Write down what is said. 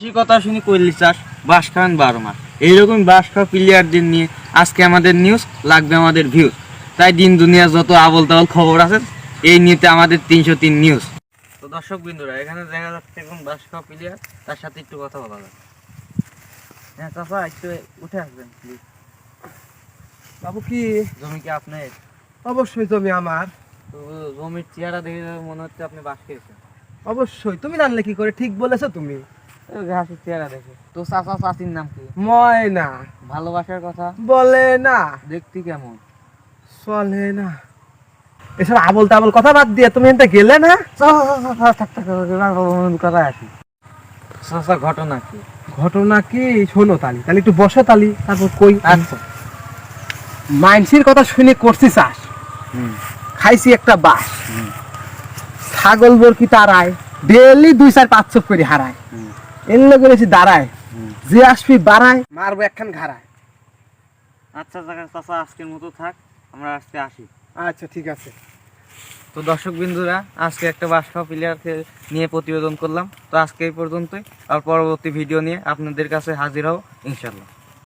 বেশি কথা শুনি কইলি চাষ বাস খান বারো মাস। এইরকম বাস খাওয়া প্লেয়ারদের নিয়ে আজকে আমাদের নিউজ লাগবে আমাদের ভিউজ তাই দিন দুনিয়ার যত আবল তাবল খবর আছে এই নিতে আমাদের তিনশো তিন নিউজ তো দর্শক বিন্দুরা এখানে দেখা যাচ্ছে এখন বাস খাওয়া প্লেয়ার তার সাথে একটু কথা বলা যাক। হ্যাঁ চাচা একটু উঠে আসবেন প্লিজ বাবু কি? জমি কি আপনার? অবশ্যই জমি আমার। তো জমির চেহারা দেখে মনে হচ্ছে আপনি বাস খেয়েছেন। অবশ্যই। তুমি জানলে কি করে? ঠিক বলেছ তুমি। ওই চেহারা দেখে। তো চাচা চাচির নাম কি? ময়না। ভালোবাসার কথা? বলে না। দেখতে কেমন? চলে না। এসব আবল তাবল কথা বাদ দিয়ে তুমি এনতে গেলে না? কথা আসি চাচা ঘটনা কি? ঘটনা কি? শোনো তালি। তাহলে একটু বসো তালি তারপর কই? আচ্ছা। মাইনসির কথা শুনে করছি চাষ। খাইছি একটা বাস। ছাগল বরকি তারায় ডেলি দুই চার পাঁচ চপ করে হারায়। এমনি করেছি দাঁড়ায়। যে আসবি বাড়ায়। মারবো একখান ঘাড়ায়। আচ্ছা চাচা চাচা আজকের মতো থাক। আমরা আজকে আসি। আচ্ছা ঠিক আছে। তো দর্শক বিন্দুরা আজকে একটা বাসফা প্লেয়ারকে নিয়ে প্রতিবেদন করলাম। তো আজকে এই পর্যন্তই। আর পরবর্তী ভিডিও নিয়ে আপনাদের কাছে হাজির হব ইনশাল্লাহ